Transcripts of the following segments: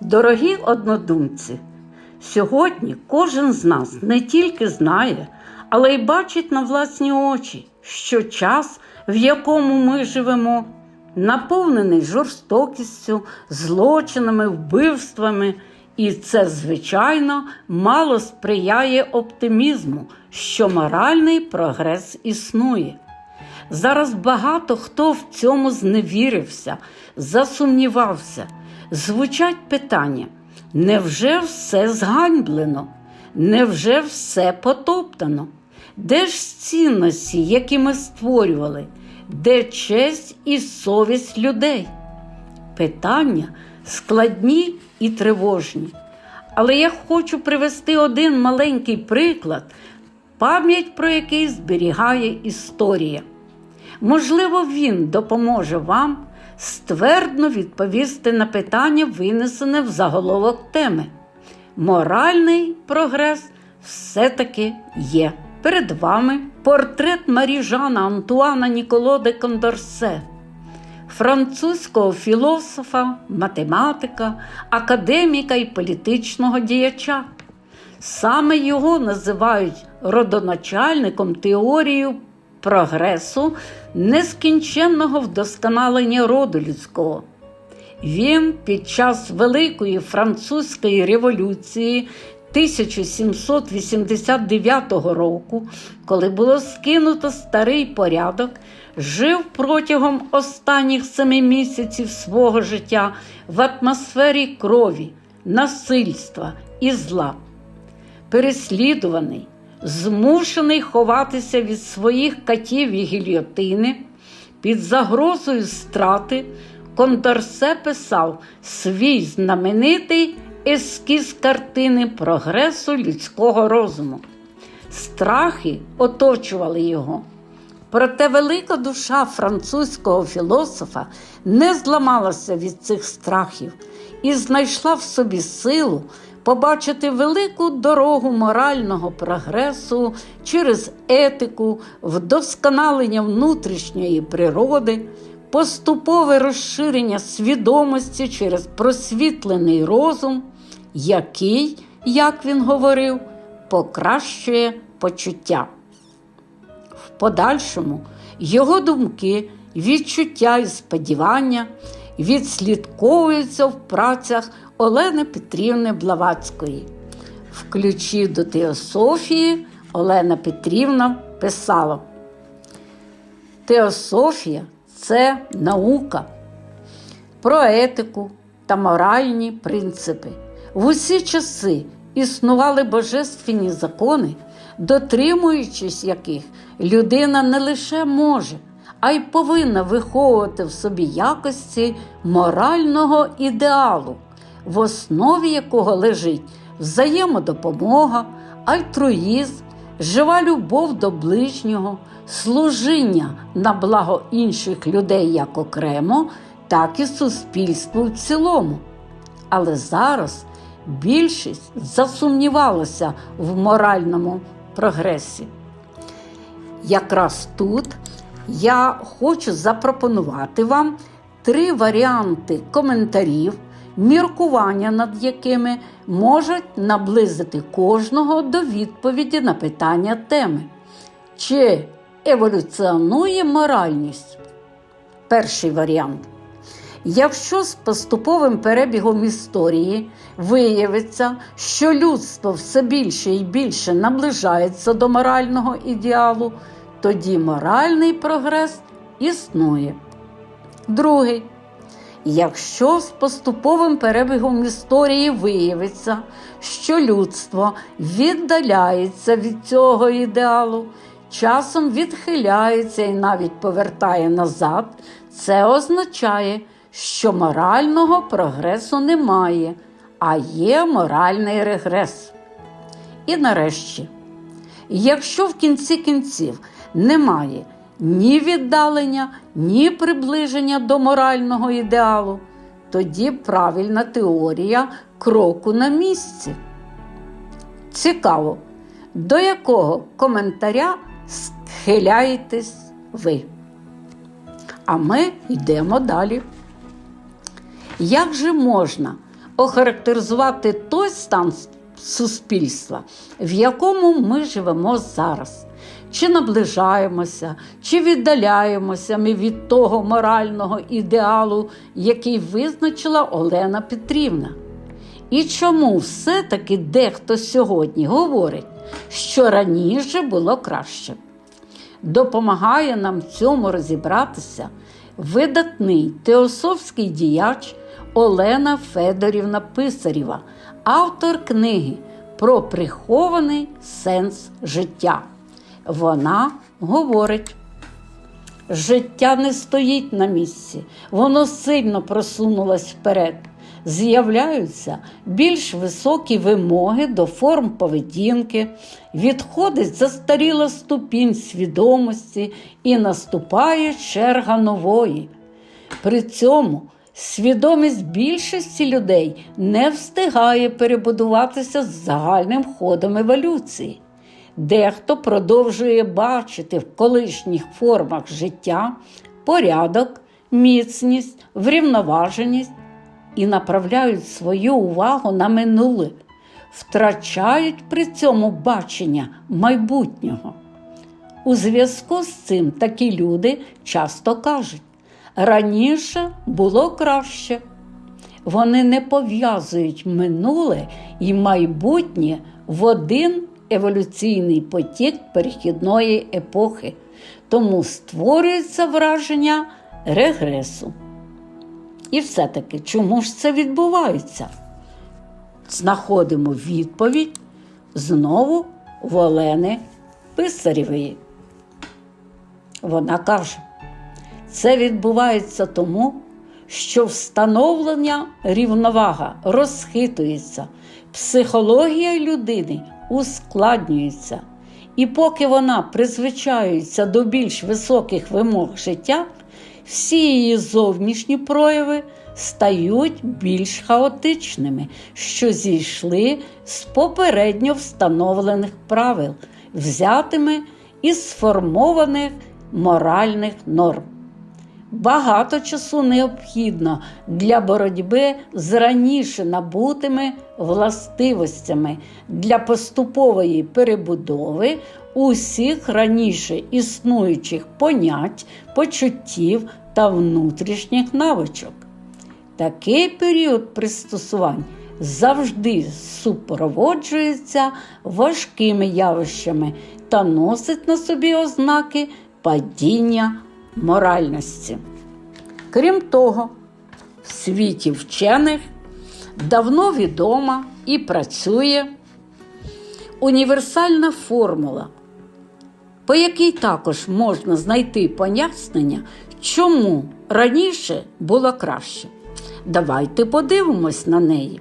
Дорогі однодумці, сьогодні кожен з нас не тільки знає, але й бачить на власні очі, що час, в якому ми живемо, наповнений жорстокістю, злочинами, вбивствами, і це, звичайно, мало сприяє оптимізму, що моральний прогрес існує. Зараз багато хто в цьому зневірився, засумнівався. Звучать питання: невже все зганьблено? Невже все потоптано? Де ж цінності, які ми створювали? Де честь і совість людей? Питання складні і тривожні. Але я хочу привести один маленький приклад, пам'ять про який зберігає історія. Можливо, він допоможе вам ствердно відповісти на питання, винесене в заголовок теми. Моральний прогрес все-таки є. Перед вами портрет Маріжана Антуана Ніколо де Кондорсе, французького філософа, математика, академіка і політичного діяча. Саме його називають родоначальником теорії прогресу нескінченного вдосконалення роду людського. Він під час Великої Французької революції 1789 року, коли було скинуто старий порядок, жив протягом останніх семи місяців свого життя в атмосфері крові, насильства і зла. Переслідуваний, змушений ховатися від своїх катів і гільйотини, під загрозою страти, Кондорсе писав свій знаменитий ескіз картини прогресу людського розуму. Страхи оточували його. Проте велика душа французького філософа не зламалася від цих страхів і знайшла в собі силу побачити велику дорогу морального прогресу через етику, вдосконалення внутрішньої природи, поступове розширення свідомості через просвітлений розум, який, як він говорив, покращує почуття. В подальшому його думки, відчуття і сподівання відслідковуються в працях Олени Петрівни Блавацької. В ключі до теософії Олена Петрівна писала: Теософія це наука про етику та моральні принципи. В усі часи існували божественні закони, дотримуючись яких людина не лише може, а й повинна виховувати в собі якості морального ідеалу, в основі якого лежить взаємодопомога, альтруїзм, жива любов до ближнього, служіння на благо інших людей як окремо, так і суспільству в цілому. Але зараз більшість засумнівалася в моральному прогресі. Якраз тут я хочу запропонувати вам три варіанти коментарів, міркування над якими можуть наблизити кожного до відповіді на питання теми. Чи еволюціонує моральність? Перший варіант. Якщо з поступовим перебігом історії виявиться, що людство все більше і більше наближається до морального ідеалу, тоді моральний прогрес існує. Другий. Якщо з поступовим перебігом історії виявиться, що людство віддаляється від цього ідеалу, часом відхиляється і навіть повертає назад, це означає, що морального прогресу немає, а є моральний регрес. І нарешті, якщо в кінці кінців немає ні віддалення, ні приближення до морального ідеалу, тоді правильна теорія кроку на місці. Цікаво, до якого коментаря схиляєтесь ви? А ми йдемо далі. Як же можна охарактеризувати той стан суспільства, в якому ми живемо зараз. Чи наближаємося, чи віддаляємося ми від того морального ідеалу, який визначила Олена Петрівна. І чому все-таки дехто сьогодні говорить, що раніше було краще? Допомагає нам цьому розібратися видатний теософський діяч Олена Федорівна Писарєва, автор книги про прихований сенс життя. Вона говорить. Життя не стоїть на місці, воно сильно просунулось вперед. З'являються більш високі вимоги до форм поведінки, відходить застаріла ступінь свідомості і наступає черга нової. При цьому свідомість більшості людей не встигає перебудуватися з загальним ходом еволюції. Дехто продовжує бачити в колишніх формах життя порядок, міцність, врівноваженість і направляють свою увагу на минуле, втрачають при цьому бачення майбутнього. У зв'язку з цим такі люди часто кажуть: раніше було краще. Вони не пов'язують минуле і майбутнє в один еволюційний потік перехідної епохи, тому створюється враження регресу. І все-таки, чому ж це відбувається? Знаходимо відповідь знову в Олени Писарєвої. Вона каже, це відбувається тому, що встановлення рівновага розхитується, психологія людини ускладнюється. І поки вона призвичаюється до більш високих вимог життя, всі її зовнішні прояви стають більш хаотичними, що зійшли з попередньо встановлених правил, взятими із сформованих моральних норм. Багато часу необхідно для боротьби з раніше набутими властивостями для поступової перебудови усіх раніше існуючих понять, почуттів та внутрішніх навичок. Такий період пристосувань завжди супроводжується важкими явищами та носить на собі ознаки падіння моральності. Крім того, в світі вчених давно відома і працює універсальна формула, по якій також можна знайти пояснення, чому раніше було краще. Давайте подивимось на неї.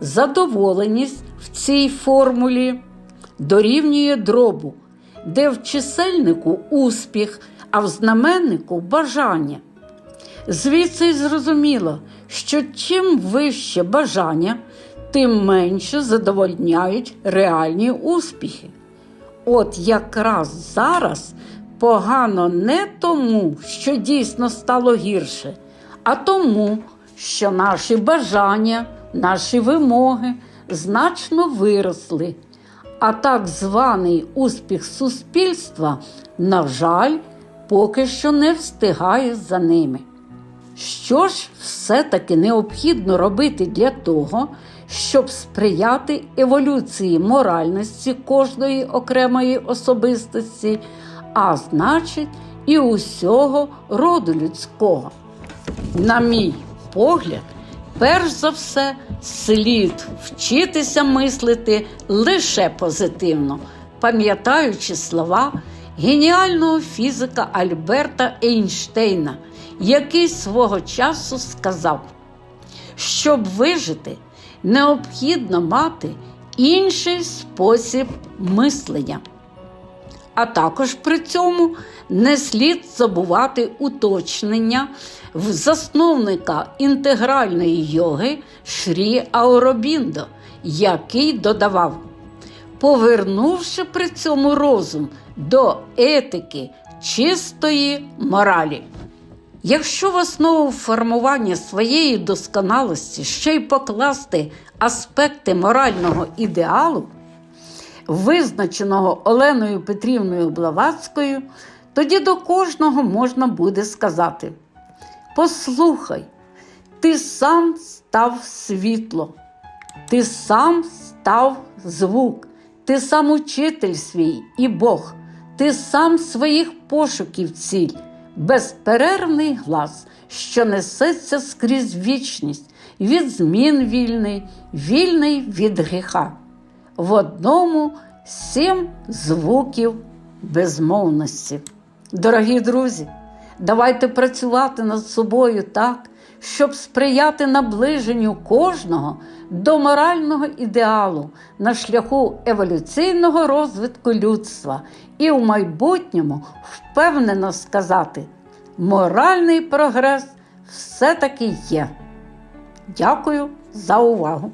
Задоволеність в цій формулі дорівнює дробу, де в чисельнику успіх, а в знаменнику бажання. Звідси й зрозуміло, що чим вище бажання, тим менше задовольняють реальні успіхи. От якраз зараз погано не тому, що дійсно стало гірше, а тому, що наші бажання, наші вимоги значно виросли. А так званий успіх суспільства, на жаль, поки що не встигає за ними. Що ж все-таки необхідно робити для того, щоб сприяти еволюції моральності кожної окремої особистості, а значить, і усього роду людського? На мій погляд, перш за все, слід вчитися мислити лише позитивно, пам'ятаючи слова геніального фізика Альберта Ейнштейна, який свого часу сказав, щоб вижити, необхідно мати інший спосіб мислення. А також при цьому не слід забувати уточнення в засновника інтегральної йоги Шрі Ауробіндо, який додавав, повернувши при цьому розум до етики чистої моралі. Якщо в основу формування своєї досконалості ще й покласти аспекти морального ідеалу, визначеного Оленою Петрівною Блаватською, тоді до кожного можна буде сказати: Послухай, ти сам став світло, ти сам став звук, ти сам учитель свій і Бог, ти сам своїх пошуків ціль, безперервний глас, що несеться скрізь вічність, від змін вільний, вільний від гріха. В одному сім звуків безмовності. Дорогі друзі, давайте працювати над собою так, щоб сприяти наближенню кожного до морального ідеалу на шляху еволюційного розвитку людства і у майбутньому впевнено сказати, моральний прогрес все-таки є. Дякую за увагу!